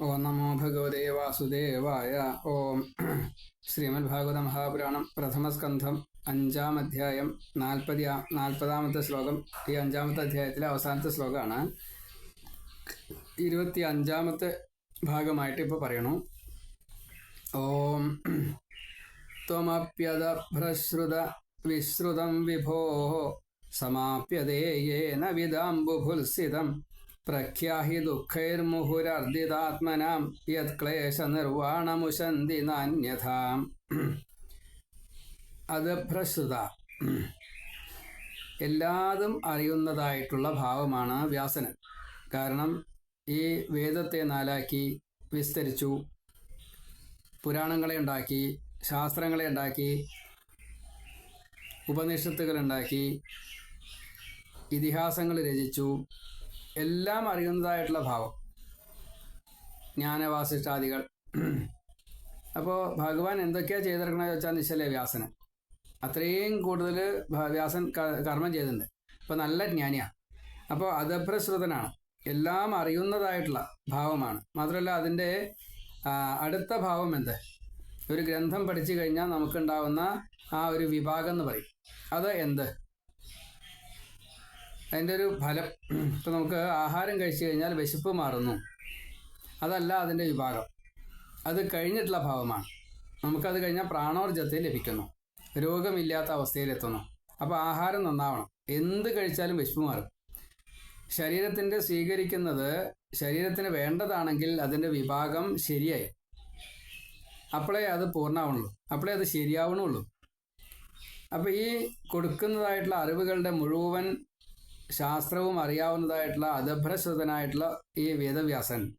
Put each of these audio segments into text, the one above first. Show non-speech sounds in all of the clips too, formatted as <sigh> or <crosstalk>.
ഓം നമോ ഭഗവതേ വാസുദേവായ. ഓം <clears throat> ശ്രീമദ് ഭാഗവത മഹാപുരാണം പ്രഥമസ്കന്ധം അഞ്ചാം അധ്യായം നാൽപ്പതി നാൽപ്പതാമത്തെ ശ്ലോകം. ഈ അഞ്ചാമത്തെ അധ്യായത്തിലെ അവസാനത്തെ ശ്ലോകമാണ്. ഇരുപത്തി അഞ്ചാമത്തെ ഭാഗമായിട്ട് ഇപ്പോൾ പറയണു. ഓം <clears throat> ത്വമപ്യതഭ്രശ്രുത വിശ്രുതം വിഭോ. സമാപ്യതേ യേന വിദാംബുഭുൽസിതം. പ്രഖ്യാഹി ദുഃഖൈർമുഹുരർദിതാത്മനാം യത് ക്ലേശ നിർവാണമുശന്തി നാന്യഥാം അദഭ്രശ്രുത എല്ലാതും അറിയുന്നതായിട്ടുള്ള ഭാവമാണ് വ്യാസന്. കാരണം ഈ വേദത്തെ നാലാക്കി വിസ്തരിച്ചു പുരാണങ്ങളെ ഉണ്ടാക്കി ശാസ്ത്രങ്ങളെ ഉണ്ടാക്കി ഉപനിഷത്തുകൾ ഉണ്ടാക്കി ഇതിഹാസങ്ങൾ രചിച്ചു എല്ലാം അറിയുന്നതായിട്ടുള്ള ഭാവം. ജ്ഞാനവാസിഷ്ടാദികൾ അപ്പോൾ ഭഗവാൻ എന്തൊക്കെയാണ് ചെയ്തിരിക്കണമെന്ന് വെച്ചാൽ നിശ്ചല വ്യാസന്. അത്രയും കൂടുതൽ വ്യാസൻ കർമ്മം ചെയ്തിട്ടുണ്ട്. അപ്പോൾ നല്ല ജ്ഞാനിയാണ് അപ്പോൾ അദഭ്രശ്രുതനാണ് എല്ലാം അറിയുന്നതായിട്ടുള്ള ഭാവമാണ്. മാത്രമല്ല അതിന്റെ അടുത്ത ഭാവം എന്ത്? ഒരു ഗ്രന്ഥം പഠിച്ചു കഴിഞ്ഞാൽ നമുക്കുണ്ടാവുന്ന ആ ഒരു വിഭാഗം എന്ന് പറയും. അത് എന്ത്? അതിന്റെ ഒരു ഫലം ഇപ്പം നമുക്ക് ആഹാരം കഴിച്ചു കഴിഞ്ഞാൽ വിശപ്പ് മാറുന്നു. അതല്ല അതിന്റെ വിഭാഗം. അത് കഴിഞ്ഞിട്ടുള്ള ഭാവമാണ്. നമുക്കത് കഴിഞ്ഞാൽ പ്രാണോർജത്തെ ലഭിക്കുന്നു. രോഗമില്ലാത്ത അവസ്ഥയിലെത്തുന്നു. അപ്പോൾ ആഹാരം നന്നാവണം. എന്ത് കഴിച്ചാലും വിശപ്പ് മാറും. ശരീരത്തിന്റെ സ്വീകരിക്കുന്നത് ശരീരത്തിന് വേണ്ടതാണെങ്കിൽ അതിന്റെ വിഭാഗം ശരിയായി. അപ്പോഴേ അത് പൂർണമാവുള്ളൂ. അപ്പോഴേ അത് ശരിയാവണുള്ളൂ. അപ്പോൾ ഈ കൊടുക്കുന്നതായിട്ടുള്ള അറിവുകളുടെ മുഴുവൻ ശാസ്ത്രവും അറിയാവുന്നതായിട്ടുള്ള അധഭ്രശ്രുതനായിട്ടുള്ള ഈ വേദവ്യാസൻ.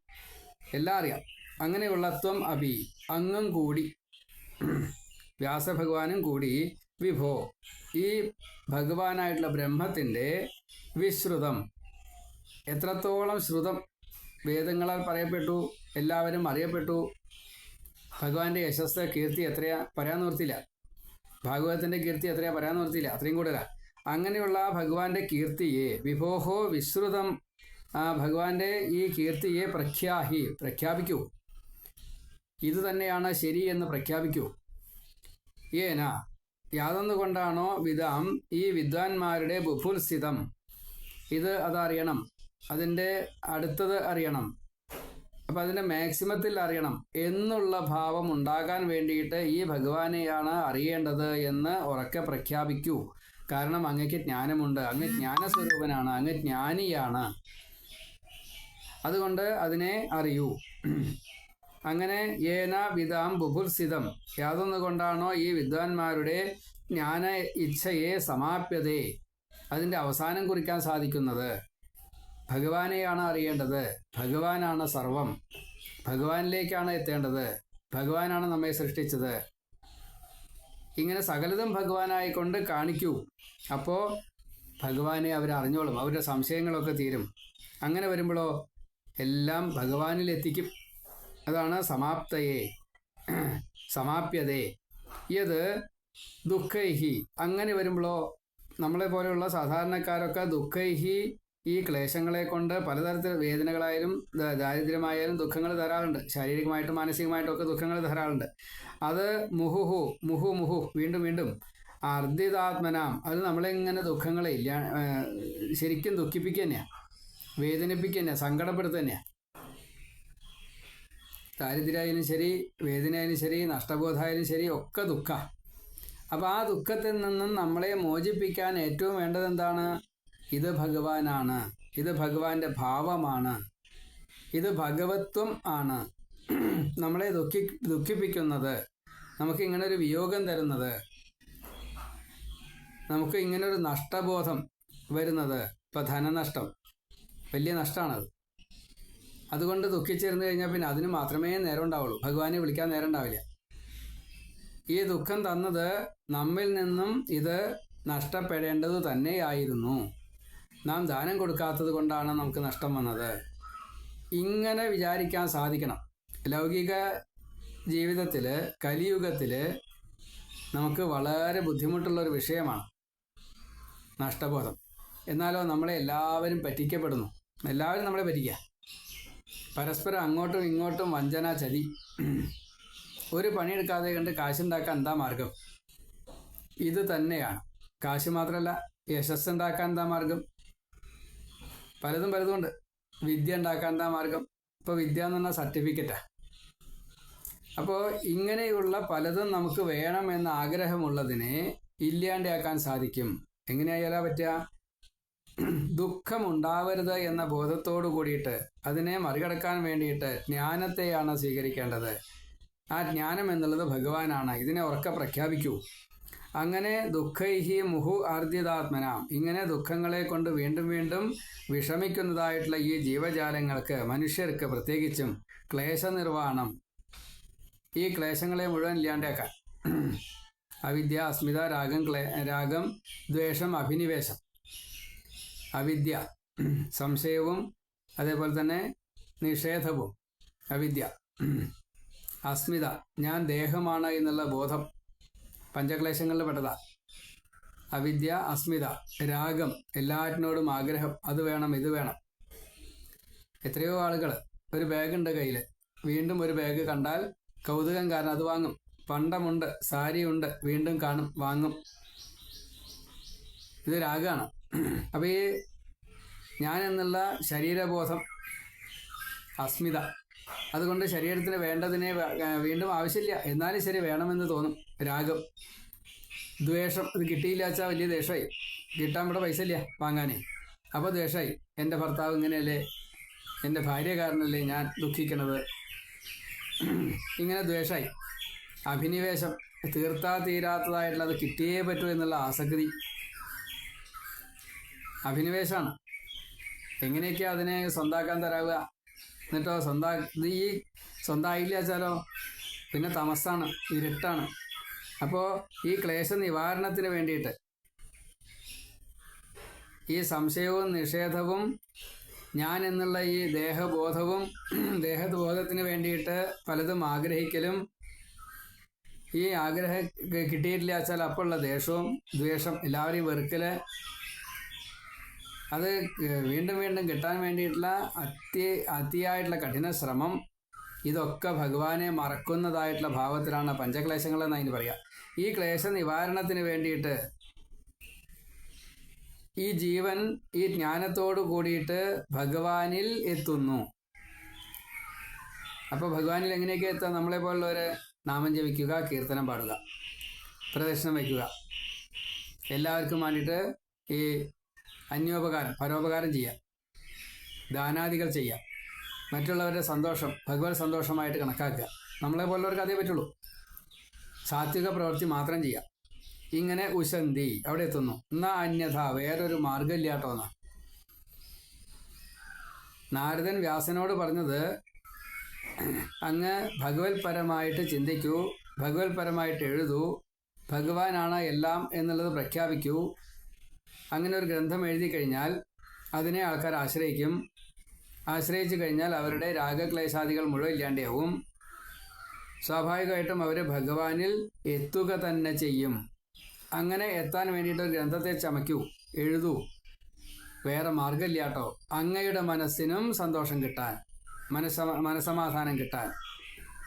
എല്ലാം അറിയാം. അങ്ങനെയുള്ള ത്വം അഭി അങ്ങും കൂടി. വ്യാസഭഗവാനും കൂടി. വിഭോ ഈ ഭഗവാനായിട്ടുള്ള ബ്രഹ്മത്തിന്റെ വിശ്രുതം. എത്രത്തോളം ശ്രുതം വേദങ്ങളാൽ പറയപ്പെട്ടു എല്ലാവരും അറിയപ്പെട്ടു. ഭഗവാന്റെ യശസ് കീർത്തി എത്രയാ പറയാൻ നിർത്തില്ല ഭാഗവതത്തിന്റെ കീർത്തി എത്രയാ പറയാൻ നിർത്തില്ല അത്രയും കൂടുതലാണ് അങ്ങനെയുള്ള ഭഗവാന്റെ കീർത്തിയെ വിഭോഹോ വിശ്രുതം ഭഗവാന്റെ ഈ കീർത്തിയെ പ്രഖ്യാഹി പ്രഖ്യാപിക്കൂ. ഇത് തന്നെയാണ് ശരി എന്ന് പ്രഖ്യാപിക്കൂ. ഏന യാതൊന്നുകൊണ്ടാണോ വിധാം ഈ വിദ്വാൻമാരുടെ ബുഭുൽസിതം? ഇത് അതറിയണം. അതിന്റെ അടുത്തത് അറിയണം. അപ്പം അതിന്റെ മാക്സിമത്തിൽ അറിയണം. എന്നുള്ള ഭാവം ഉണ്ടാകാൻ വേണ്ടിയിട്ട് ഈ ഭഗവാനെയാണ് അറിയേണ്ടത് എന്ന് ഉറക്കെ പ്രഖ്യാപിക്കൂ. കാരണം അങ്ങക്ക് ജ്ഞാനമുണ്ട് അങ്ങ് ജ്ഞാനസ്വരൂപനാണ് അങ്ങ് ജ്ഞാനിയാണ്. അതുകൊണ്ട് അതിനെ അറിയൂ. അങ്ങനെ ഏന വിധാം ബുഭുൽസിതം. യാതൊന്നുകൊണ്ടാണോ ഈ വിദ്വാൻമാരുടെ ജ്ഞാന ഇച്ഛയെ സമാപ്യതേ? അതിന്റെ അവസാനം കുറിക്കാൻ സാധിക്കുന്നത് ഭഗവാനെയാണ് അറിയേണ്ടത്. ഭഗവാനാണ് സർവം. ഭഗവാനിലേക്കാണ് എത്തേണ്ടത്. ഭഗവാനാണ് നമ്മെ സൃഷ്ടിച്ചത്. ഇങ്ങനെ സകലതും ഭഗവാനായിക്കൊണ്ട് കാണിക്കൂ. അപ്പോൾ ഭഗവാനെ അവർ അറിഞ്ഞോളും അവരുടെ സംശയങ്ങളൊക്കെ തീരും. അങ്ങനെ വരുമ്പോഴോ എല്ലാം ഭഗവാനിൽ എത്തിക്കും അതാണ് സമാപ്തയെ സമാപ്യതേ. ഇത് ദുഃഖൈഹി. അങ്ങനെ വരുമ്പോഴോ നമ്മളെ പോലെയുള്ള സാധാരണക്കാരൊക്കെ ദുഃഖൈഹി ഈ ക്ലേശങ്ങളെ കൊണ്ട് പലതരത്തിൽ വേദനകളായാലും ദാരിദ്ര്യമായാലും ദുഃഖങ്ങൾ തരാറുണ്ട്. ശാരീരികമായിട്ടും മാനസികമായിട്ടും ഒക്കെ ദുഃഖങ്ങൾ തരാറുണ്ട്. അത് മുഹുഹു മുഹു മുഹു വീണ്ടും വീണ്ടും. അർദ്ധിതാത്മനാം. അത് നമ്മളിങ്ങനെ ദുഃഖങ്ങളെ ഇല്ല ശരിക്കും ദുഃഖിപ്പിക്കുക തന്നെയാണ് വേദനിപ്പിക്കുക തന്നെയാണ് സങ്കടപ്പെടുത്തുക തന്നെയാണ് ദാരിദ്ര്യമായാലും ശരി വേദനയായാലും ശരി നഷ്ടബോധമായാലും ശരി ഒക്കെ ദുഃഖ. അപ്പോൾ ആ ദുഃഖത്തിൽ നിന്നും നമ്മളെ മോചിപ്പിക്കാൻ ഏറ്റവും വേണ്ടത് എന്താണ്? ഇത് ഭഗവാനാണ്. ഇത് ഭഗവാന്റെ ഭാവമാണ്. ഇത് ഭഗവത്വം ആണ്. നമ്മളെ ദുഃഖി ദുഃഖിപ്പിക്കുന്നത്. നമുക്ക് ഇങ്ങനെ ഒരു വിയോഗം തരുന്നത്. നമുക്ക് ഇങ്ങനെ ഒരു നഷ്ടബോധം വരുന്നത്. ഇപ്പം ധനനഷ്ടം. വലിയ നഷ്ടമാണത് അതുകൊണ്ട് ദുഃഖിച്ചിരുന്നു കഴിഞ്ഞാൽ പിന്നെ അതിന് മാത്രമേ നേരം ഉണ്ടാവുള്ളൂ. ഭഗവാനെ വിളിക്കാൻ നേരം ഉണ്ടാവില്ല. ഈ ദുഃഖം തന്നത് നമ്മിൽ നിന്നും ഇത് നഷ്ടപ്പെടേണ്ടത് തന്നെയായിരുന്നു. നാം ദാനം കൊടുക്കാത്തത് കൊണ്ടാണ് നമുക്ക് നഷ്ടം വന്നത്. ഇങ്ങനെ വിചാരിക്കാൻ സാധിക്കണം. ലൗകിക ജീവിതത്തിൽ കലിയുഗത്തിൽ നമുക്ക് വളരെ ബുദ്ധിമുട്ടുള്ളൊരു വിഷയമാണ് നഷ്ടബോധം. എന്നാലോ നമ്മളെ എല്ലാവരും പറ്റിക്കപ്പെടുന്നു. എല്ലാവരും നമ്മളെ പറ്റിക്കുക. പരസ്പരം അങ്ങോട്ടും ഇങ്ങോട്ടും വഞ്ചന ചതി. ഒരു പണിയെടുക്കാതെ കണ്ട് കാശുണ്ടാക്കാൻ എന്താ മാർഗം? ഇത് തന്നെയാണ്. കാശ് മാത്രമല്ല യശസ് ഉണ്ടാക്കാൻ എന്താ മാർഗം? പലതും പലതും ഉണ്ട് വിദ്യ ഉണ്ടാക്കാൻ എന്താ മാർഗം. ഇപ്പോൾ വിദ്യ എന്ന് പറഞ്ഞാൽ സർട്ടിഫിക്കറ്റാ അപ്പോൾ ഇങ്ങനെയുള്ള പലതും നമുക്ക് വേണം എന്ന ആഗ്രഹമുള്ളതിനെ ഇല്ലാണ്ടാക്കാൻ സാധിക്കും. എങ്ങനെയായാലാ പറ്റുക ദുഃഖം ഉണ്ടാവരുത് എന്ന ബോധത്തോടു കൂടിയിട്ട് അതിനെ മറികടക്കാൻ വേണ്ടിയിട്ട് ജ്ഞാനത്തെയാണ് സ്വീകരിക്കേണ്ടത്. ആ ജ്ഞാനം എന്നുള്ളത് ഭഗവാനാണ്. ഇതിനെ ഉറക്കെ പ്രഖ്യാപിക്കൂ. അങ്ങനെ ദുഃഖൈഹി മുഹു ആർജിതാത്മന ഇങ്ങനെ ദുഃഖങ്ങളെ കൊണ്ട് വീണ്ടും വീണ്ടും വിഷമിക്കുന്നതായിട്ടുള്ള ഈ ജീവജാലങ്ങൾക്ക് മനുഷ്യർക്ക് പ്രത്യേകിച്ചും ക്ലേശനിർവാണം. ഈ ക്ലേശങ്ങളെ മുഴുവൻ ഇല്ലാണ്ടേക്കാൻ. അവിദ്യ അസ്മിത രാഗം ക്ലേ രാഗം ദ്വേഷം അഭിനിവേശം. അവിദ്യ സംശയവും അതേപോലെ തന്നെ നിഷേധവും. അവിദ്യ അസ്മിത ഞാൻ ദേഹമാണ് എന്നുള്ള ബോധം. പഞ്ചക്ലേശങ്ങളിൽ പെട്ടതാ അവിദ്യ അസ്മിത രാഗം എല്ലാറ്റിനോടും ആഗ്രഹം അത് വേണം ഇത് വേണം. എത്രയോ ആളുകൾ ഒരു ബാഗ് ഉണ്ട് കയ്യിൽ വീണ്ടും ഒരു ബാഗ് കണ്ടാൽ കൗതുകം കാരണം അത് വാങ്ങും. പണ്ടമുണ്ട് സാരിയുണ്ട് വീണ്ടും കാണും വാങ്ങും. ഇത് രാഗമാണ് അപ്പോൾ ഈ ഞാൻ എന്നുള്ള ശരീരബോധം അസ്മിത. അതുകൊണ്ട് ശരീരത്തിന് വേണ്ടതിനെ വീണ്ടും ആവശ്യമില്ല. എന്നാലും ശരി വേണമെന്ന് തോന്നും. രാഗം. ദ്വേഷം. ഇത് കിട്ടിയില്ല വലിയ ദേഷമായി കിട്ടാൻ ഇവിടെ പൈസ ഇല്ല വാങ്ങാനേ. അപ്പോൾ ദേഷമായി എന്റെ ഭർത്താവ് ഇങ്ങനെയല്ലേ? എന്റെ ഭാര്യ കാരണല്ലേ ഞാൻ ദുഃഖിക്കണത്? ഇങ്ങനെ ദ്വേഷമായി അഭിനിവേശം. തീർത്താ തീരാത്തതായിട്ടുള്ള അത് കിട്ടിയേ പറ്റൂ എന്നുള്ള ആസക്തി. അഭിനിവേശമാണ് എങ്ങനെയൊക്കെയാണ് അതിനെ സ്വന്താക്കാൻ തരാവുക? എന്നിട്ടോ സ്വന്തം ഇത് ഈ സ്വന്തമായില്ല വെച്ചാലോ പിന്നെ തമസാണ് ഇരുട്ടാണ്. അപ്പോൾ ഈ ക്ലേശ നിവാരണത്തിന് വേണ്ടിയിട്ട് ഈ സംശയവും നിഷേധവും ഞാൻ എന്നുള്ള ഈ ദേഹബോധവും <clears throat> ദേഹബോധത്തിന് വേണ്ടിയിട്ട് പലതും ആഗ്രഹിക്കലും ഈ ആഗ്രഹം കിട്ടിയിട്ടില്ല വെച്ചാൽ അപ്പോഴുള്ള ദേഷ്യവും ദ്വേഷം എല്ലാവരെയും വെറുക്കൽ അത് വീണ്ടും വീണ്ടും കിട്ടാൻ വേണ്ടിയിട്ടുള്ള അത്യ അതിയായിട്ടുള്ള കഠിന ശ്രമം. ഇതൊക്കെ ഭഗവാനെ മറക്കുന്നതായിട്ടുള്ള ഭാവത്തിലാണ് പഞ്ചക്ലേശങ്ങൾ എന്ന് അതിന് പറയാം. ഈ ക്ലേശ നിവാരണത്തിന് വേണ്ടിയിട്ട് ഈ ജീവൻ ഈ ജ്ഞാനത്തോടു കൂടിയിട്ട് ഭഗവാനിൽ എത്തുന്നു. അപ്പോൾ ഭഗവാനിൽ എങ്ങനെയൊക്കെ എത്താം? നമ്മളെ പോലുള്ളവർ നാമം ജപിക്കുക കീർത്തനം പാടുക പ്രദക്ഷിണം വയ്ക്കുക. എല്ലാവർക്കും വേണ്ടിയിട്ട് ഈ അന്യോപകാരം പരോപകാരം ചെയ്യാം. ദാനാദികൾ ചെയ്യാം. മറ്റുള്ളവരുടെ സന്തോഷം ഭഗവത് സന്തോഷമായിട്ട് കണക്കാക്കുക. നമ്മളെ പോലുള്ളവർക്ക് അതേ പറ്റുള്ളൂ. സാത്വിക പ്രവൃത്തി മാത്രം ചെയ്യാം. ഇങ്ങനെ ഉശന്തി അവിടെ എത്തുന്നു. എന്നാ അന്യഥ വേറൊരു മാർഗമില്ലാട്ടോ നാരദൻ വ്യാസനോട് പറഞ്ഞത് അങ്ങ് ഭഗവത് പരമായിട്ട് ചിന്തിക്കൂ ഭഗവത് പരമായിട്ട് എഴുതൂ ഭഗവാനാണ് എല്ലാം എന്നുള്ളത് പ്രഖ്യാപിക്കൂ അങ്ങനെ ഒരു ഗ്രന്ഥം എഴുതി കഴിഞ്ഞാൽ അതിനെ ആൾക്കാർ ആശ്രയിക്കും. ആശ്രയിച്ചു കഴിഞ്ഞാൽ അവരുടെ രാഗക്ലേശാദികൾ മുഴുവൻ ഇല്ലാണ്ടാവും. സ്വാഭാവികമായിട്ടും അവർ ഭഗവാനിൽ എത്തുക തന്നെ ചെയ്യും. അങ്ങനെ എത്താൻ വേണ്ടിയിട്ട് ഒരു ഗ്രന്ഥത്തെ ചമയ്ക്കൂ എഴുതൂ. വേറെ മാർഗമില്ലാട്ടോ അങ്ങയുടെ മനസ്സിനും സന്തോഷം കിട്ടാൻ മനസ്സ മനസമാധാനം കിട്ടാൻ.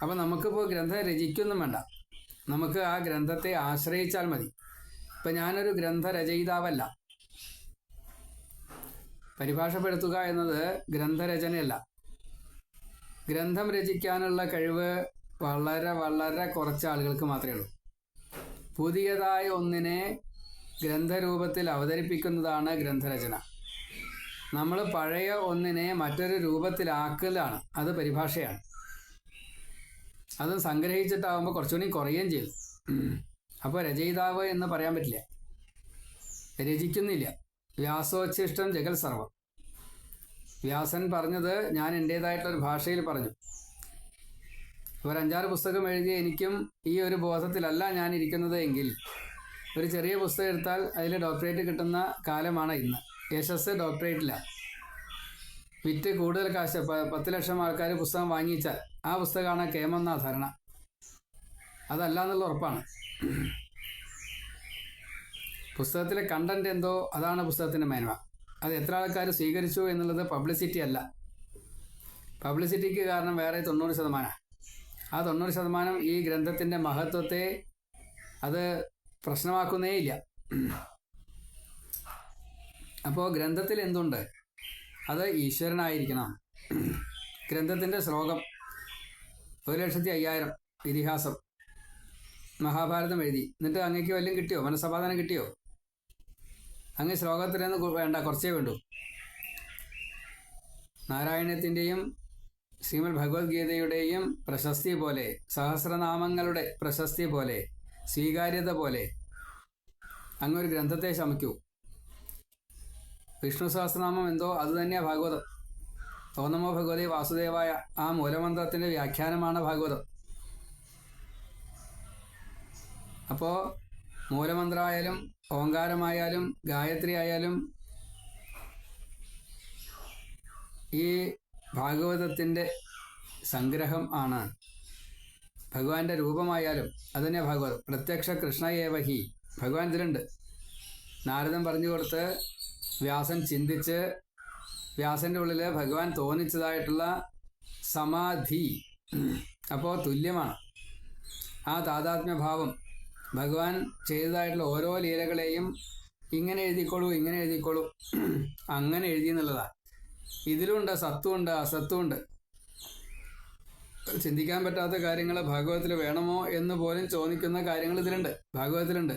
അപ്പം നമുക്കിപ്പോൾ ഗ്രന്ഥം രചിക്കൊന്നും വേണ്ട. നമുക്ക് ആ ഗ്രന്ഥത്തെ ആശ്രയിച്ചാൽ മതി. ഇപ്പം ഞാനൊരു ഗ്രന്ഥരചയിതാവല്ല. പരിഭാഷപ്പെടുത്തുക എന്നത് ഗ്രന്ഥരചനയല്ല. ഗ്രന്ഥം രചിക്കാനുള്ള കഴിവ് വളരെ വളരെ കുറച്ച് ആളുകൾക്ക് മാത്രമേ ഉള്ളൂ. പുതിയതായ ഒന്നിനെ ഗ്രന്ഥരൂപത്തിൽ അവതരിപ്പിക്കുന്നതാണ് ഗ്രന്ഥരചന. നമ്മൾ പഴയ ഒന്നിനെ മറ്റൊരു രൂപത്തിലാക്കലാണ്. അത് പരിഭാഷയാണ്. അത് സംഗ്രഹിച്ചിട്ടാവുമ്പോൾ കുറച്ചുകൂടി കുറയുകയും ചെയ്തു അപ്പോൾ രചയിതാവ് എന്ന് പറയാൻ പറ്റില്ല. രചിക്കുന്നില്ല. വ്യാസോച്ഛിഷ്ടം ജഗൽ സർവം. വ്യാസൻ പറഞ്ഞത് ഞാൻ എന്റേതായിട്ടുള്ളൊരു ഭാഷയിൽ പറഞ്ഞു. ഒരഞ്ചാറ് പുസ്തകം എഴുതിയ എനിക്കും ഈ ഒരു ബോധത്തിലല്ല ഞാൻ ഇരിക്കുന്നത് എങ്കിൽ ഒരു ചെറിയ പുസ്തകം എടുത്താൽ അതിൽ ഡോക്ടറേറ്റ് കിട്ടുന്ന കാലമാണ് ഇന്ന്. യശസ് ഡോക്ടറേറ്റില്ല വിറ്റ് കൂടുതൽ കാശ് പത്ത് ലക്ഷം ആൾക്കാർ പുസ്തകം വാങ്ങിച്ചാൽ ആ പുസ്തകമാണ് കേമെന്ന ധാരണ. അതല്ല എന്നുള്ള ഉറപ്പാണ്. പുസ്തകത്തിലെ കണ്ടന്റ് എന്തോ അതാണ് പുസ്തകത്തിന്റെ മേന്മ. അത് എത്ര ആൾക്കാർ സ്വീകരിച്ചു എന്നുള്ളത് പബ്ലിസിറ്റി അല്ല. പബ്ലിസിറ്റിക്ക് കാരണം വേറെ തൊണ്ണൂറ് ശതമാനം. ആ തൊണ്ണൂറ് ശതമാനം ഈ ഗ്രന്ഥത്തിന്റെ മഹത്വത്തെ അത് പ്രശ്നമാക്കുന്നേ ഇല്ല. അപ്പോൾ ഗ്രന്ഥത്തിൽ എന്തുണ്ട്? അത് ഈശ്വരനായിരിക്കണം. ഗ്രന്ഥത്തിന്റെ ശ്ലോകം ഒരു ലക്ഷത്തി അയ്യായിരം ഇതിഹാസം. മഹാഭാരതം എഴുതി. എന്നിട്ട് അങ്ങേക്ക് വല്ലതും കിട്ടിയോ? മനസ്സമാധാനം കിട്ടിയോ? അങ്ങ് ശ്ലോകത്തിലൊന്നും വേണ്ട കുറച്ചേ വേണ്ടൂ. നാരായണത്തിന്റെയും ശ്രീമദ് ഭഗവത്ഗീതയുടെയും പ്രശസ്തി പോലെ സഹസ്രനാമങ്ങളുടെ പ്രശസ്തി പോലെ സ്വീകാര്യത പോലെ അങ്ങൊരു ഗ്രന്ഥത്തെ ശമിക്കൂ. വിഷ്ണു സഹസ്രനാമം എന്തോ അത് തന്നെയാണ് ഭാഗവതം. തോന്നമോ ഭഗവതി വാസുദേവായ ആ മൂലമന്ത്രത്തിന്റെ വ്യാഖ്യാനമാണ് ഭാഗവതം. അപ്പോൾ മൂലമന്ത്രമായാലും ഓങ്കാരമായാലും ഗായത്രി ആയാലും ഈ ഭാഗവതത്തിന്റെ സംഗ്രഹം ആണ്. ഭഗവാന്റെ രൂപമായാലും അതുതന്നെ ഭാഗവതം. പ്രത്യക്ഷ കൃഷ്ണയേവഹി ഭഗവാൻ ഇതിലുണ്ട്. നാരദൻ പറഞ്ഞു കൊടുത്ത് വ്യാസൻ ചിന്തിച്ച് വ്യാസന്റെ ഉള്ളിൽ ഭഗവാൻ തോന്നിച്ചതായിട്ടുള്ള സമാധി. അപ്പോൾ തുല്യമാണ്. ആ താതാത്മ്യഭാവം ഭഗവാൻ ചെയ്തതായിട്ടുള്ള ഓരോ ലീലകളെയും ഇങ്ങനെ എഴുതിക്കോളൂ ഇങ്ങനെ എഴുതിക്കോളൂ <clears throat> അങ്ങനെ എഴുതി എന്നുള്ളതാണ് ഇതിലുണ്ട് സത്വമുണ്ട് അസത്വമുണ്ട് ചിന്തിക്കാൻ പറ്റാത്ത കാര്യങ്ങൾ ഭാഗവതത്തിൽ വേണമോ എന്ന് പോലും ചോദിക്കുന്ന കാര്യങ്ങൾ ഇതിലുണ്ട് ഭാഗവതത്തിലുണ്ട്.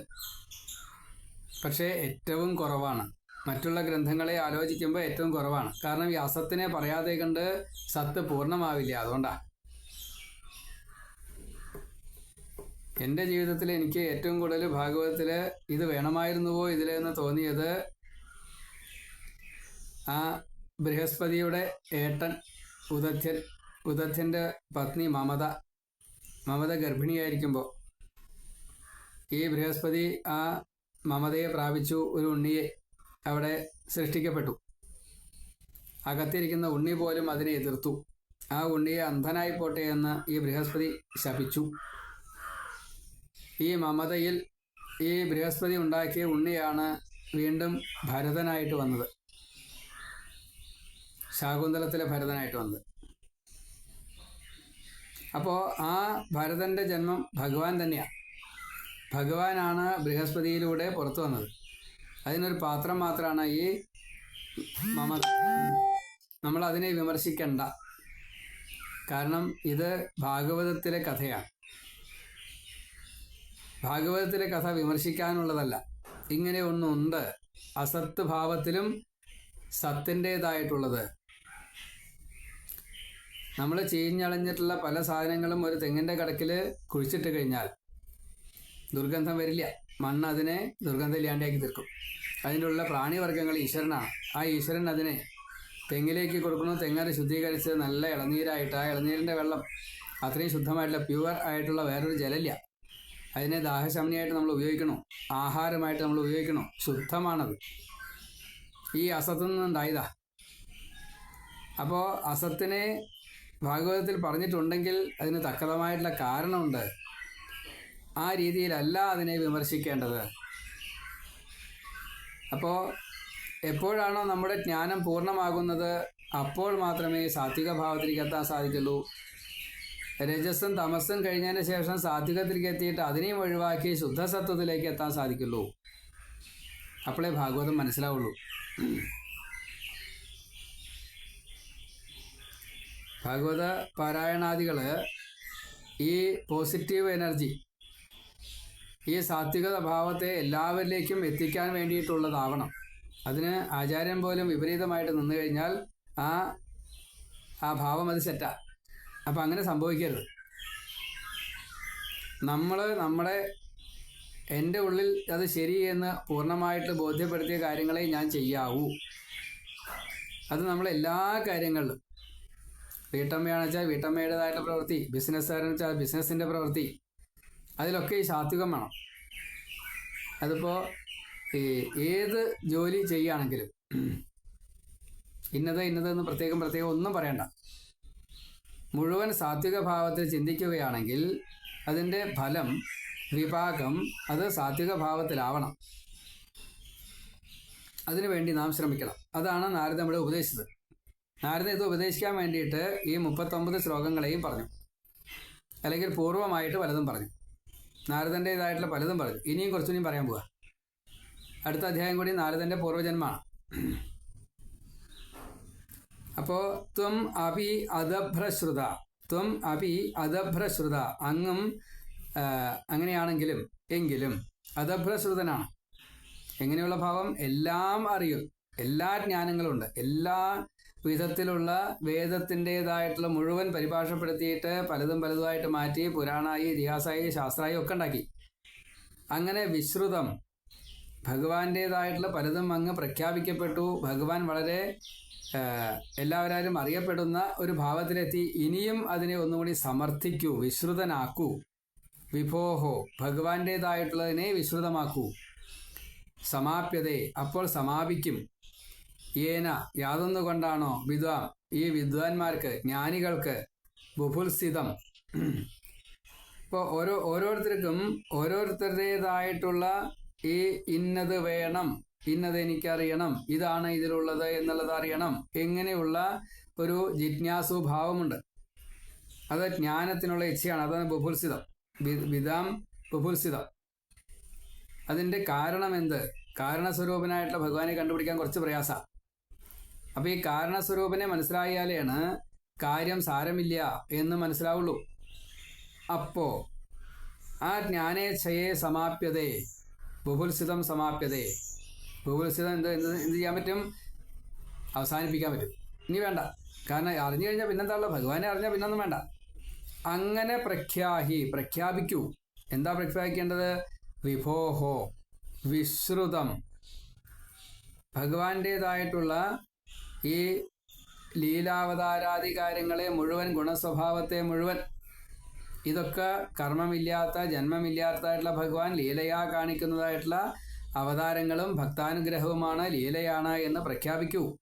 പക്ഷേ ഏറ്റവും കുറവാണ്. മറ്റുള്ള ഗ്രന്ഥങ്ങളെ ആലോചിക്കുമ്പോൾ ഏറ്റവും കുറവാണ്. കാരണം ഈ അസത്തിനെ പറയാതെ കണ്ട് സത്ത് പൂർണമാവില്ല അതുകൊണ്ടാ. എന്റെ ജീവിതത്തിൽ എനിക്ക് ഏറ്റവും കൂടുതൽ ഭാഗവതത്തിൽ ഇത് വേണമായിരുന്നുവോ ഇതിൽ എന്ന് തോന്നിയത് ആ ബൃഹസ്പതിയുടെ ഏട്ടൻ ഉദധ്യൻ ഉദധ്യന്റെ പത്നി മമത മമത ഗർഭിണിയായിരിക്കുമ്പോൾ ഈ ബൃഹസ്പതി ആ മമതയെ പ്രാപിച്ചു ഒരു ഉണ്ണിയെ അവിടെ സൃഷ്ടിക്കപ്പെട്ടു. അകത്തിരിക്കുന്ന ഉണ്ണി പോലും അതിനെ എതിർത്തു. ആ ഉണ്ണിയെ അന്ധനായി പോട്ടെ എന്ന് ഈ ബൃഹസ്പതി ശപിച്ചു. ഈ മമതയിൽ ഈ ബൃഹസ്പതി ഉണ്ടാക്കിയ ഉണ്ണിയാണ് വീണ്ടും ഭരതനായിട്ട് വന്നത്. ശാകുന്തലത്തിലെ ഭരതനായിട്ട് വന്നത്. അപ്പോൾ ആ ഭരതന്റെ ജന്മം ഭഗവാൻ തന്നെയാണ് ഭഗവാനാണ് ബൃഹസ്പതിയിലൂടെ പുറത്തു വന്നത്. അതിനൊരു പാത്രം മാത്രമാണ് ഈ മമത. നമ്മൾ അതിനെ വിമർശിക്കണ്ട. കാരണം ഇത് ഭാഗവതത്തിലെ കഥയാണ്. ഭാഗവതത്തിലെ കഥ വിമർശിക്കാനുള്ളതല്ല. ഇങ്ങനെ ഒന്നുണ്ട്. അസത്ത് ഭാവത്തിലും സത്തിന്റെതായിട്ടുള്ളത്. നമ്മൾ ചീഞ്ഞളഞ്ഞിട്ടുള്ള പല സാധനങ്ങളും ഒരു തെങ്ങിന്റെ കടക്കിൽ കുഴിച്ചിട്ട് കഴിഞ്ഞാൽ ദുർഗന്ധം വരില്ല. മണ്ണ് അതിനെ ദുർഗന്ധം ഇല്ലാണ്ടാക്കി തീർക്കും. അതിന്റെ ഉള്ള പ്രാണിവർഗങ്ങൾ ഈശ്വരനാണ്. ആ ഈശ്വരൻ അതിനെ തെങ്ങിലേക്ക് കൊടുക്കുന്നു. തെങ്ങരെ ശുദ്ധീകരിച്ച് നല്ല ഇളനീരായിട്ട് ആ ഇളനീരിന്റെ വെള്ളം അത്രയും ശുദ്ധമായിട്ടുള്ള പ്യുവർ ആയിട്ടുള്ള വേറൊരു ജലമില്ല. അതിനെ ദാഹശമനിയായിട്ട് നമ്മൾ ഉപയോഗിക്കണോ? ആഹാരമായിട്ട് നമ്മൾ ഉപയോഗിക്കണോ? ശുദ്ധമാണത്. ഈ അസത്തിൽ നിന്നുണ്ടായതാ അപ്പോൾ അസത്തിനെ ഭാഗവതത്തിൽ പറഞ്ഞിട്ടുണ്ടെങ്കിൽ അതിന് തക്കതമായിട്ടുള്ള കാരണമുണ്ട്. ആ രീതിയിലല്ല അതിനെ വിമർശിക്കേണ്ടത്. അപ്പോൾ എപ്പോഴാണോ നമ്മുടെ ജ്ഞാനം പൂർണമാകുന്നത് അപ്പോൾ മാത്രമേ സാത്വിക ഭാവത്തിലേക്ക് എത്താൻ സാധിക്കുള്ളൂ. രജസ്സും തമസും കഴിഞ്ഞതിന് ശേഷം സാത്വികത്തിലേക്ക് എത്തിയിട്ട് അതിനെയും ഒഴിവാക്കി ശുദ്ധസത്വത്തിലേക്ക് എത്താൻ സാധിക്കുള്ളൂ. അപ്പോഴേ ഭാഗവതം മനസ്സിലാവുള്ളൂ. ഭാഗവത പാരായണാദികൾ ഈ പോസിറ്റീവ് എനർജി ഈ സാത്വിക ഭാവത്തെ എല്ലാവരിലേക്കും എത്തിക്കാൻ വേണ്ടിയിട്ടുള്ളതാവണം. അതിന് ആചാര്യം പോലും വിപരീതമായിട്ട് നിന്നു കഴിഞ്ഞാൽ ആ ആ ഭാവം അത് സെറ്റാ അപ്പം അങ്ങനെ സംഭവിക്കരുത്. നമ്മൾ നമ്മുടെ എന്റെ ഉള്ളിൽ അത് ശരി എന്ന് പൂർണമായിട്ട് ബോധ്യപ്പെടുത്തിയ കാര്യങ്ങളെ ഞാൻ ചെയ്യാവൂ. അത് നമ്മൾ എല്ലാ കാര്യങ്ങളിലും. വീട്ടമ്മയാണെന്ന് വെച്ചാൽ വീട്ടമ്മയുടേതായിട്ടുള്ള പ്രവൃത്തി ബിസിനസ്സുകാരെന്ന് വെച്ചാൽ ബിസിനസ്സിന്റെ പ്രവൃത്തി. അതിലൊക്കെ ഈ സാത്വികം വേണം. അതിപ്പോൾ ഈ ഏത് ജോലി ചെയ്യുകയാണെങ്കിലും ഇന്നത് ഇന്നതെന്ന് പ്രത്യേകം പ്രത്യേകം ഒന്നും പറയണ്ട. മുഴുവൻ സാത്വിക ഭാവത്തിൽ ചിന്തിക്കുകയാണെങ്കിൽ അതിന്റെ ഫലം വിഭാഗം അത് സാത്വിക ഭാവത്തിലാവണം അതിനുവേണ്ടി നാം ശ്രമിക്കണം. അതാണ് നാരദ നമ്മളെ ഉപദേശിച്ചത്. നാരദ ഇത് ഉപദേശിക്കാൻ വേണ്ടിയിട്ട് ഈ മുപ്പത്തൊമ്പത് ശ്ലോകങ്ങളെയും പറഞ്ഞു. അല്ലെങ്കിൽ പൂർവമായിട്ട് പലതും പറഞ്ഞു. നാരദന്റെതായിട്ടുള്ള പലതും പറഞ്ഞു. ഇനിയും കുറച്ചുകൂടിയും പറയാൻ പോവാ. അടുത്ത അധ്യായം കൂടി നാരദന്റെ പൂർവജന്മാണ് അപ്പോൾ ത്വം അപി അദഭ്രശ്രുത ത്വം അപി അദഭ്രശ്രുത അങ്ങും അങ്ങനെയാണെങ്കിലും എങ്കിലും. അദഭ്രശ്രുതനാണ് എങ്ങനെയുള്ള ഭാവം? എല്ലാം അറിയും. എല്ലാ ജ്ഞാനങ്ങളും ഉണ്ട് എല്ലാ വിധത്തിലുള്ള വേദത്തിന്റെതായിട്ടുള്ള മുഴുവൻ പരിഭാഷപ്പെടുത്തിയിട്ട് പലതും പലതുമായിട്ട് മാറ്റി പുരാണായി ഇതിഹാസമായി ശാസ്ത്രമായി ഒക്കെ ഉണ്ടാക്കി. അങ്ങനെ വിശ്രുതം. ഭഗവാന്റേതായിട്ടുള്ള പലതും അങ്ങ് പ്രഖ്യാപിക്കപ്പെട്ടു. ഭഗവാൻ വളരെ എല്ലാവരും അറിയപ്പെടുന്ന ഒരു ഭാവത്തിലെത്തി ഇനിയും അതിനെ ഒന്നുകൂടി സമർത്ഥിക്കൂ വിശ്രുതനാക്കൂ. വിഭോഹോ ഭഗവാന്റേതായിട്ടുള്ളതിനെ വിശ്രുതമാക്കൂ. സമാപ്യതേ അപ്പോൾ സമാപിക്കും. ഏന യാതൊന്നുകൊണ്ടാണോ വിദ്വാൻ ഈ വിദ്വാൻമാർക്ക് ജ്ഞാനികൾക്ക് ബുഭുൽസിതം? ഇപ്പോൾ ഓരോ ഓരോരുത്തർക്കും ഓരോരുത്തരുടേതായിട്ടുള്ള ഈ ഇന്നത് വേണം. ഇന്നത് എനിക്കറിയണം ഇതാണ് ഇതിലുള്ളത് എന്നുള്ളത് അറിയണം. എങ്ങനെയുള്ള ഒരു ജിജ്ഞാസു ഭാവമുണ്ട്. അത് ജ്ഞാനത്തിനുള്ള ഇച്ഛയാണ്. അതാണ് ബുഭുൽസിതം വിതാം ബുഭുൽസിതം അതിന്റെ കാരണം എന്ത് കാരണസ്വരൂപനായിട്ടുള്ള ഭഗവാനെ കണ്ടുപിടിക്കാൻ കുറച്ച് പ്രയാസ. അപ്പൊ ഈ കാരണസ്വരൂപനെ മനസ്സിലായാലാണ് കാര്യം സാരമില്ല എന്ന് മനസ്സിലാവുള്ളൂ. അപ്പോ ആ ജ്ഞാനേച്ഛയെ സമാപ്യതേ ബുഭുൽസിതം സമാപ്യതേ. ബുഭുൽസിതം എന്ത് എന്ത് എന്ത് ചെയ്യാൻ പറ്റും? അവസാനിപ്പിക്കാൻ പറ്റും. ഇനി വേണ്ട. കാരണം അറിഞ്ഞു കഴിഞ്ഞാൽ പിന്നെന്താണല്ലോ? ഭഗവാനെ അറിഞ്ഞാൽ പിന്നൊന്നും വേണ്ട. അങ്ങനെ പ്രഖ്യാഹി പ്രഖ്യാപിക്കൂ. എന്താ പ്രഖ്യാപിക്കേണ്ടത്? വിഭോഹോ വിശ്രുതം. ഭഗവാന്റേതായിട്ടുള്ള ഈ ലീലാവതാരാദി കാര്യങ്ങളെ മുഴുവൻ ഗുണസ്വഭാവത്തെ മുഴുവൻ ഇതൊക്കെ കർമ്മമില്ലാത്ത ജന്മമില്ലാത്തതായിട്ടുള്ള ഭഗവാൻ ലീലയാ കാണിക്കുന്നതായിട്ടുള്ള അവതാരങ്ങളും ഭക്താനുഗ്രഹവുമാണ് ലീലയാണ് എന്ന് പ്രഖ്യാപിക്കൂ.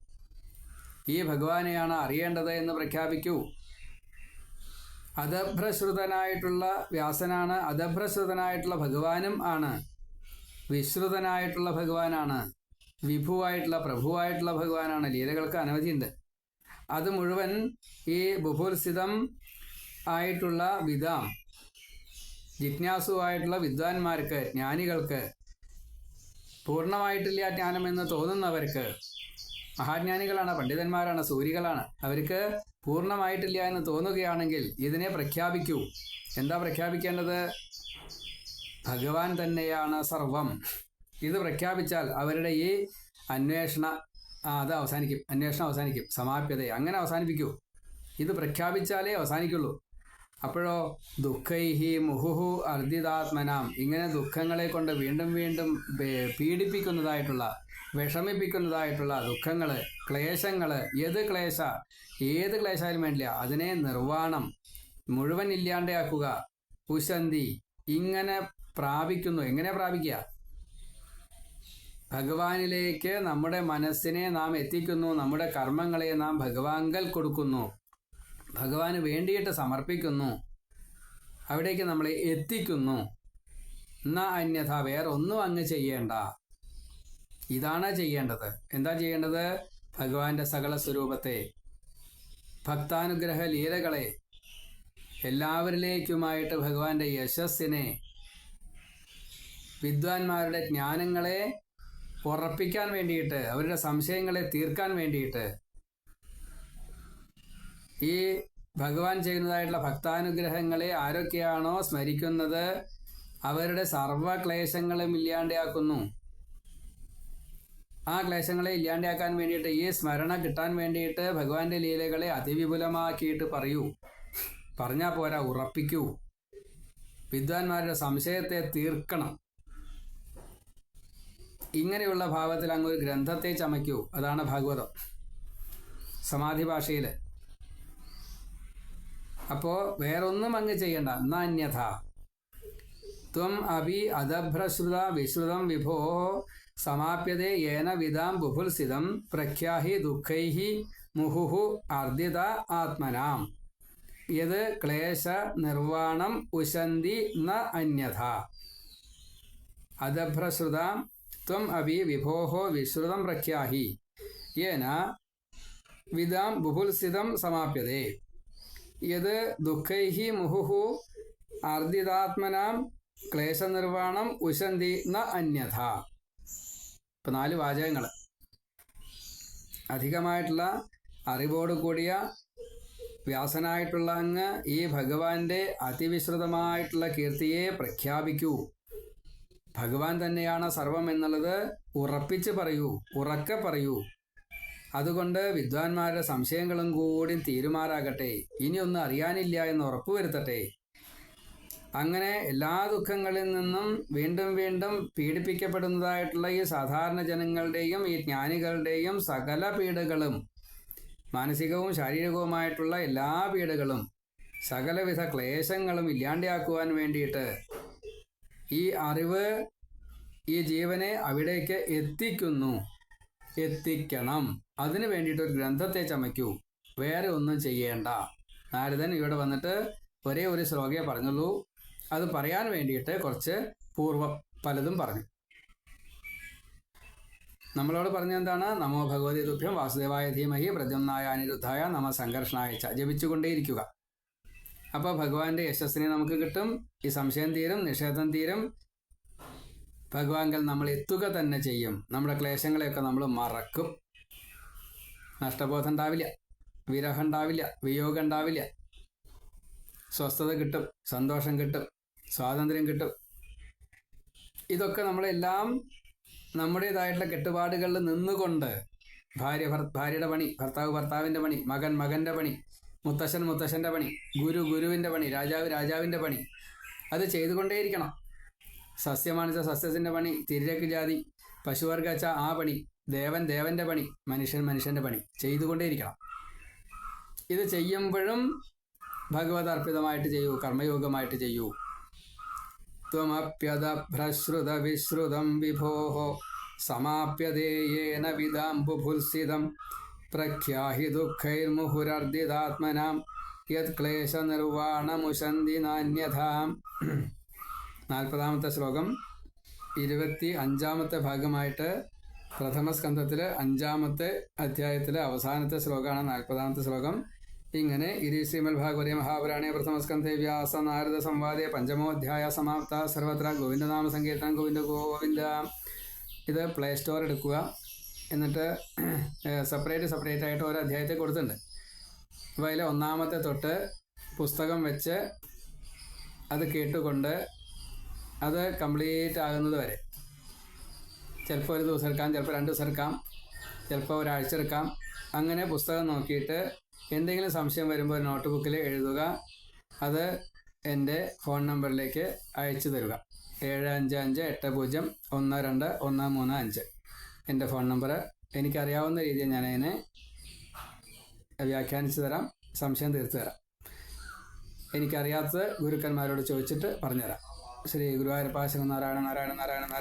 ഈ ഭഗവാനെയാണ് അറിയേണ്ടത് എന്ന് പ്രഖ്യാപിക്കൂ. അദഭ്രശ്രുതനായിട്ടുള്ള വ്യാസനാണ് അദഭ്രശ്രുതനായിട്ടുള്ള ഭഗവാനും ആണ് വിശ്രുതനായിട്ടുള്ള ഭഗവാനാണ് വിഭുവായിട്ടുള്ള പ്രഭുവായിട്ടുള്ള ഭഗവാനാണ്. ലീലകൾക്ക് അനവധിയുണ്ട്. അത് മുഴുവൻ ഈ ബുഭുൽസിതം ആയിട്ടുള്ള വിധാം ജിജ്ഞാസുവായിട്ടുള്ള വിദ്വാൻമാർക്ക് ജ്ഞാനികൾക്ക് പൂർണമായിട്ടില്ല ജ്ഞാനം എന്ന് തോന്നുന്നവർക്ക് മഹാജ്ഞാനികളാണ് പണ്ഡിതന്മാരാണ് സൂര്യകളാണ് അവർക്ക് പൂർണമായിട്ടില്ല എന്ന് തോന്നുകയാണെങ്കിൽ ഇതിനെ പ്രഖ്യാപിക്കൂ. എന്താ പ്രഖ്യാപിക്കേണ്ടത്? ഭഗവാൻ തന്നെയാണ് സർവം. ഇത് പ്രഖ്യാപിച്ചാൽ അവരുടെ ഈ അന്വേഷണ അത് അവസാനിക്കും. അന്വേഷണം അവസാനിക്കും. സമാപ്യത അങ്ങനെ അവസാനിപ്പിക്കൂ. ഇത് പ്രഖ്യാപിച്ചാലേ അവസാനിക്കുള്ളൂ. അപ്പോഴോ ദുഃഖൈഹി മുഹുഹു അർദിതാത്മനാം ഇങ്ങനെ ദുഃഖങ്ങളെ കൊണ്ട് വീണ്ടും വീണ്ടും പീഡിപ്പിക്കുന്നതായിട്ടുള്ള വിഷമിപ്പിക്കുന്നതായിട്ടുള്ള ദുഃഖങ്ങൾ ക്ലേശങ്ങൾ ഏത് ക്ലേശ? ഏത് ക്ലേശായാലും വേണ്ടില്ല. അതിനെ നിർവാണം മുഴുവൻ ഇല്ലാണ്ടാക്കുക പുശന്തി ഇങ്ങനെ പ്രാപിക്കുന്നു. എങ്ങനെ പ്രാപിക്കുക? ഭഗവാനിലേക്ക് നമ്മുടെ മനസ്സിനെ നാം എത്തിക്കുന്നു. നമ്മുടെ കർമ്മങ്ങളെ നാം ഭഗവാങ്കൽ കൊടുക്കുന്നു. ഭഗവാന് വേണ്ടിയിട്ട് സമർപ്പിക്കുന്നു. അവിടേക്ക് നമ്മളെ എത്തിക്കുന്നു. എന്നാ അന്യഥ വേറെ ഒന്നും അങ്ങ് ചെയ്യേണ്ട. ഇതാണ് ചെയ്യേണ്ടത്. എന്താ ചെയ്യേണ്ടത്? ഭഗവാന്റെ സകല സ്വരൂപത്തെ ഭക്താനുഗ്രഹ ലീലകളെ എല്ലാവരിലേക്കുമായിട്ട് ഭഗവാന്റെ യശസ്സിനെ വിദ്വാൻമാരുടെ ജ്ഞാനങ്ങളെ ഉറപ്പിക്കാൻ വേണ്ടിയിട്ട് അവരുടെ സംശയങ്ങളെ തീർക്കാൻ വേണ്ടിയിട്ട് ഈ ഭഗവാൻ ചെയ്യുന്നതായിട്ടുള്ള ഭക്താനുഗ്രഹങ്ങളെ ആരൊക്കെയാണോ സ്മരിക്കുന്നത് അവരുടെ സർവക്ലേശങ്ങളും ഇല്ലാണ്ടാക്കുന്നു. ആ ക്ലേശങ്ങളെ ഇല്ലാണ്ടാക്കാൻ വേണ്ടിയിട്ട് ഈ സ്മരണ കിട്ടാൻ വേണ്ടിയിട്ട് ഭഗവാന്റെ ലീലകളെ അതിവിപുലമാക്കിയിട്ട് പറയൂ. പറഞ്ഞാൽ പോരാ ഉറപ്പിക്കൂ. വിദ്വാൻമാരുടെ സംശയത്തെ തീർക്കണം. ഇങ്ങനെയുള്ള ഭാവത്തിൽ അങ്ങ് ഒരു ഗ്രന്ഥത്തെ ചമയ്ക്കൂ. അതാണ് ഭാഗവതം. സമാധി ഭാഷയിൽ അപ്പോ വേറൊന്നും അങ്ങ് ചെയ്യണ്ട. നാന്യഥ ത്വം അഭി അദഭ്രശ്രുത വിശ്രുതം വിഭോ സമാപ്യതേ ഏന വിധാം ബുഭുൽസിതം പ്രഖ്യാഹി ദുഃഖൈഹി മുഹുഹു അർദ്ദിത ആത്മനാം. യത് ക്ലേശ നിർവാണം ഉശന്തി ന അന്യഥ. അദഭ്രശ്രുതാം ത്വം അഭി വിഭോ വിശ്രുതം പ്രഖ്യാഹി. ഏന വിധാം ബുഭുൽസിതം സമാപ്യതേ. യത് ദുഃഖൈഹി മുഹുഹു അർദ്ദിതാത്മനാം ക്ലേശനിർവാണം ഉശന്തി ന അന്യഥ. ഇപ്പം നാല് വാചകങ്ങൾ അധികമായിട്ടുള്ള അറിവോട് കൂടിയ വ്യാസനായിട്ടുള്ള അങ്ങ് ഈ ഭഗവാന്റെ അതിവിശ്രുതമായിട്ടുള്ള കീർത്തിയെ പ്രഖ്യാപിക്കൂ. ഭഗവാൻ തന്നെയാണ് സർവം എന്നുള്ളത് ഉറപ്പിച്ച് പറയൂ ഉറക്കെ പറയൂ. അതുകൊണ്ട് വിദ്വാൻമാരുടെ സംശയങ്ങളും കൂടി തീരുമാറാകട്ടെ. ഇനിയൊന്നും അറിയാനില്ല എന്ന് ഉറപ്പുവരുത്തട്ടെ. അങ്ങനെ എല്ലാ ദുഃഖങ്ങളിൽ നിന്നും വീണ്ടും വീണ്ടും പീഡിപ്പിക്കപ്പെടുന്നതായിട്ടുള്ള ഈ സാധാരണ ജനങ്ങളുടെയും ഈ ജ്ഞാനികളുടെയും സകല പീഡകളും മാനസികവും ശാരീരികവുമായിട്ടുള്ള എല്ലാ പീഡകളും സകലവിധ ക്ലേശങ്ങളും ഇല്ലാണ്ടാക്കുവാൻ വേണ്ടിയിട്ട് ഈ അറിവ് ഈ ജീവനെ അവിടേക്ക് എത്തിക്കുന്നു. എത്തിക്കണം. അതിനു വേണ്ടിയിട്ട് ഒരു ഗ്രന്ഥത്തെ ചമയ്ക്കൂ. വേറെ ഒന്നും ചെയ്യേണ്ട. നാരദൻ ഇവിടെ വന്നിട്ട് ഒരേ ഒരു ശ്ലോകയെ പറഞ്ഞുള്ളൂ. അത് പറയാൻ വേണ്ടിയിട്ട് കുറച്ച് പൂർവം പലതും പറഞ്ഞു. നമ്മളോട് പറഞ്ഞ എന്താണ്? നമോ ഭഗവതി തുഭ്യം വാസുദേവായ ധീമഹി പ്രദ്യുമ്നായ അനിരുദ്ധായ നമ സംഘർഷണായ ച. ജപിച്ചുകൊണ്ടേയിരിക്കുക. അപ്പോൾ ഭഗവാന്റെ യശസ്സിനെ നമുക്ക് കിട്ടും. ഈ സംശയം തീരും നിഷേധം തീരും. ഭഗവാങ്കൽ നമ്മൾ എത്തുക തന്നെ ചെയ്യും. നമ്മുടെ ക്ലേശങ്ങളെയൊക്കെ നമ്മൾ മറക്കും. നഷ്ടബോധം ഉണ്ടാവില്ല. വിരഹം ഉണ്ടാവില്ല. വിയോഗം ഉണ്ടാവില്ല. സ്വസ്ഥത കിട്ടും. സന്തോഷം കിട്ടും. സ്വാതന്ത്ര്യം കിട്ടും. ഇതൊക്കെ നമ്മളെല്ലാം നമ്മുടേതായിട്ടുള്ള കെട്ടുപാടുകളിൽ നിന്നുകൊണ്ട് ഭാര്യ ഭാര്യയുടെ പണി ഭർത്താവ് ഭർത്താവിന്റെ പണി മകൻ മകന്റെ പണി മുത്തശ്ശൻ മുത്തശ്ശന്റെ പണി ഗുരു ഗുരുവിന്റെ പണി രാജാവ് രാജാവിന്റെ പണി. അത് ചെയ്തുകൊണ്ടേയിരിക്കണം. സസ്യമാണിച്ച സസ്യത്തിന്റെ പണി തിരിരക്ക് ജാതി പശുവർഗച്ച ആ പണി ദേവൻ ദേവന്റെ പണി മനുഷ്യൻ മനുഷ്യന്റെ പണി ചെയ്തുകൊണ്ടേയിരിക്കണം. ഇത് ചെയ്യുമ്പോഴും ഭഗവത് അർപ്പിതമായിട്ട് ചെയ്യൂ കർമ്മയോഗമായിട്ട് ചെയ്യൂ. ത്വമപ്യതഭ്രശ്രുത വിശ്രുതം വിഭോ സമാപ്യതേയേന വിദാം ബുഭുൽസിതം പ്രഖ്യാഹി ദുഃഖൈർമുഹുരർദിതാത്മനാം യത് ക്ലേശ നിർവാണമുശന്തി നാന്യഥാം നാൽപ്പതാമത്തെ ശ്ലോകം. ഇരുപത്തി അഞ്ചാമത്തെ ഭാഗമായിട്ട് പ്രഥമ സ്കന്ധത്തിലെ അഞ്ചാമത്തെ അധ്യായത്തിലെ അവസാനത്തെ ശ്ലോകമാണ് നാൽപ്പതാമത്തെ ശ്ലോകം. ഇങ്ങനെ ഇരീശ്രീമൽ ഭാഗവതേ മഹാപുരാണേ പ്രഥമ സ്കന്ധേ വ്യാസ നാരദ സംവാദേ പഞ്ചമോധ്യായ സമാപ്ത സർവത്ര ഗോവിന്ദനാമ സങ്കീർത്തനം ഗോവിന്ദ ഗോവിന്ദ. ഇത് പ്ലേ സ്റ്റോർ എടുക്കുക. എന്നിട്ട് സെപ്പറേറ്റ് സെപ്പറേറ്റ് ആയിട്ട് ഓരോ അധ്യായത്തെ കൊടുത്തിട്ടുണ്ട്. അപ്പോൾ അതിലെ ഒന്നാമത്തെ തൊട്ട് പുസ്തകം വെച്ച് അത് കേട്ടുകൊണ്ട് അത് കംപ്ലീറ്റ് ആകുന്നത് വരെ. ചിലപ്പോൾ ഒരു ദിവസം എടുക്കാം ചിലപ്പോൾ രണ്ട് ദിവസം എടുക്കാം ചിലപ്പോൾ ഒരാഴ്ച എടുക്കാം. അങ്ങനെ പുസ്തകം നോക്കിയിട്ട് എന്തെങ്കിലും സംശയം വരുമ്പോൾ നോട്ട് ബുക്കിൽ എഴുതുക. അത് എന്റെ ഫോൺ നമ്പറിലേക്ക് അയച്ചു തരിക. ഏഴ് അഞ്ച് അഞ്ച് എട്ട് പൂജ്യം ഒന്ന് രണ്ട് ഒന്ന് മൂന്ന് അഞ്ച്. എന്റെ ഫോൺ നമ്പർ എനിക്കറിയാവുന്ന രീതിയിൽ ഞാനതിനെ വ്യാഖ്യാനിച്ചു തരാം സംശയം തീർത്തു തരാം. എനിക്കറിയാത്തത് ഗുരുക്കന്മാരോട് ചോദിച്ചിട്ട് പറഞ്ഞുതരാം. ശ്രീ ഗുരുവായൂരപ്പ ശിവനാരായണ നാരായണ നാരായണ നാരായണ